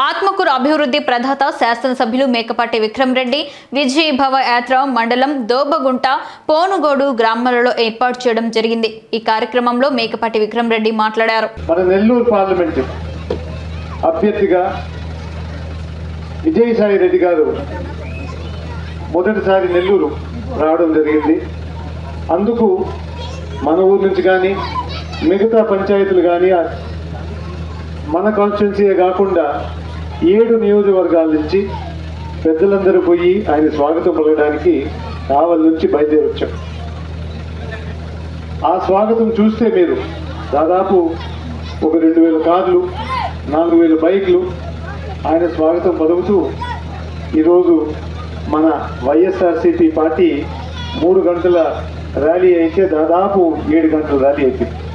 ఆత్మకూరు అభివృద్ధి ప్రదాత శాసనసభ్యులు మేకపాటి విక్రమరెడ్డి విజయభవ యాత్ర మండలం దోబగుంట పోనుగోడు గ్రామాలలో ఏర్పాటు చేయడం జరిగింది. ఈ కార్యక్రమంలో మేకపాటి విక్రమరెడ్డి మాట్లాడారు. మన నెల్లూరు పార్లమెంట్ అభ్యర్థిగా విజయసాయి రెడ్డి గారు మొదటిసారి నెల్లూరు రావడం జరిగింది. అందుకు మన ఊరు నుంచి కానీ మిగతా పంచాయతీలు కానీ మన కాన్స్టిట్యున్సీయే కాకుండా ఏడు నియోజకవర్గాల నుంచి పెద్దలందరూ పోయి ఆయన స్వాగతం పలకడానికి కావలి నుంచి బయలుదేరొచ్చాం. ఆ స్వాగతం చూస్తే మీరు దాదాపు ఒక రెండు వేల కార్లు నాలుగు వేల బైక్లు ఆయన స్వాగతం పలుకుతూ ఈరోజు మన వైఎస్ఆర్సీపీ పార్టీ మూడు గంటల ర్యాలీ అయితే దాదాపు ఏడు గంటల ర్యాలీ అయిపోయింది.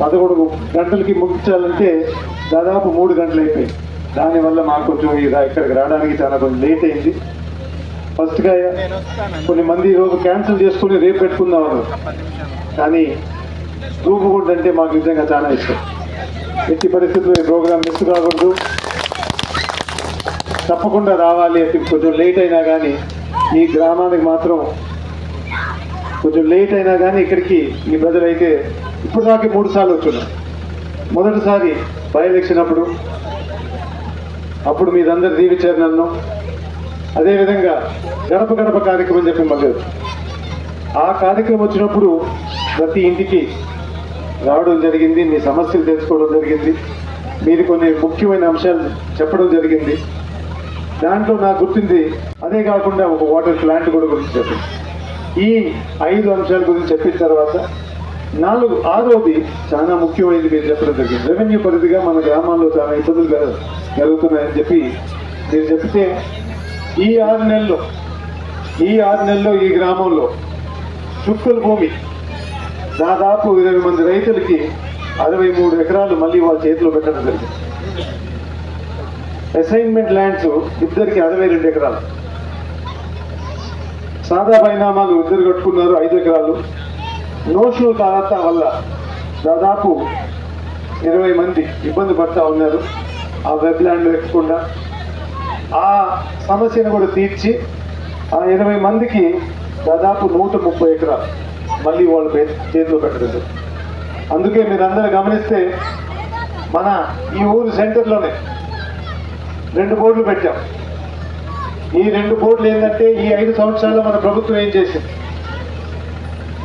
పదకొండు గంటలకి ముగించాలంటే దాదాపు మూడు గంటలు అయిపోయింది దానివల్ల మాకు కొంచెం ఇక్కడికి రావడానికి చాలా కొంచెం లేట్ అయింది. ఫస్ట్గా కొన్ని మంది ఈరోజు క్యాన్సిల్ చేసుకుని రేపు పెట్టుకుందాం కానీ రూపుగుంట అంటే మాకు నిజంగా చాలా ఇష్టం. ఎట్టి పరిస్థితుల్లో ఈ ప్రోగ్రాం మిస్ కాకూడదు. తప్పకుండా రావాలి అంటే కొంచెం లేట్ అయినా కానీ ఈ గ్రామానికి మాత్రం కొంచెం లేట్ అయినా కానీ ఇక్కడికి ఈ ప్రజలైతే ఇప్పుడు దాకా మూడు సార్లు వచ్చున్నారు. మొదటిసారి బై ఎలక్షన్ అప్పుడు అప్పుడు మీరందరు దీవించారు నన్ను. అదేవిధంగా గడప గడప కార్యక్రమం చెప్పి మళ్ళీ ఆ కార్యక్రమం వచ్చినప్పుడు ప్రతి ఇంటికి రావడం జరిగింది మీ సమస్యలు తెలుసుకోవడం జరిగింది మీరు కొన్ని ముఖ్యమైన అంశాలు చెప్పడం జరిగింది. దాంట్లో నాకు గుర్తింది అదే కాకుండా ఒక వాటర్ ప్లాంట్ కూడా గురించి చెప్పింది ఈ ఐదు అంశాల గురించి చెప్పిన తర్వాత నాలుగు ఆరోది చాలా ముఖ్యమైనది మీరు చెప్పడం జరిగింది. రెవెన్యూ పరిధిగా మన గ్రామాల్లో చాలా ఇబ్బందులు జరుగుతున్నాయని చెప్పి మీరు చెప్తే ఈ ఆరు నెలల్లో ఈ ఆరు నెలల్లో ఈ గ్రామంలో చుక్కల భూమి దాదాపు ఇరవై మంది రైతులకి అరవై మూడు ఎకరాలు మళ్ళీ వాళ్ళ చేతిలో పెట్టడం జరిగింది. అసైన్మెంట్ ల్యాండ్స్ ఇద్దరికి అరవై రెండు ఎకరాలు. సాదా పరిణామాలు ఇద్దరు కట్టుకున్నారు ఐదు ఎకరాలు. నోషనల్ కారత వల్ల దాదాపు ఇరవై మంది ఇబ్బంది పడతా ఉన్నారు ఆ వెబ్ ల్యాండ్ ఎక్కకుండా ఆ సమస్యను కూడా తీర్చి ఆ ఇరవై మందికి దాదాపు నూట ముప్పై ఎకరాలు మళ్ళీ వాళ్ళ చేతిలో పెట్టలేదు అందుకే మీరందరూ గమనిస్తే మన ఈ ఊరు సెంటర్లోనే రెండు బోర్డులు పెట్టాం. ఈ రెండు బోర్డులు ఏంటంటే ఈ ఐదు సంవత్సరాల్లో మన ప్రభుత్వం ఏం చేసింది?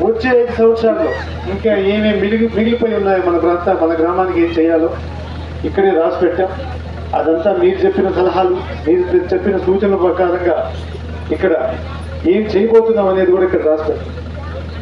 వచ్చే ఐదు సంవత్సరాల్లో ఇంకా ఏమేమి మిగిలి మిగిలిపోయి ఉన్నాయో మన ప్రాంత మన గ్రామానికి ఏం చేయాలో ఇక్కడే రాసి పెట్టాం. అదంతా మీరు చెప్పిన సలహాలు మీరు చెప్పిన సూచనల ప్రకారంగా ఇక్కడ ఏం చేయబోతున్నాం అనేది కూడా ఇక్కడ రాసి పెట్టాం.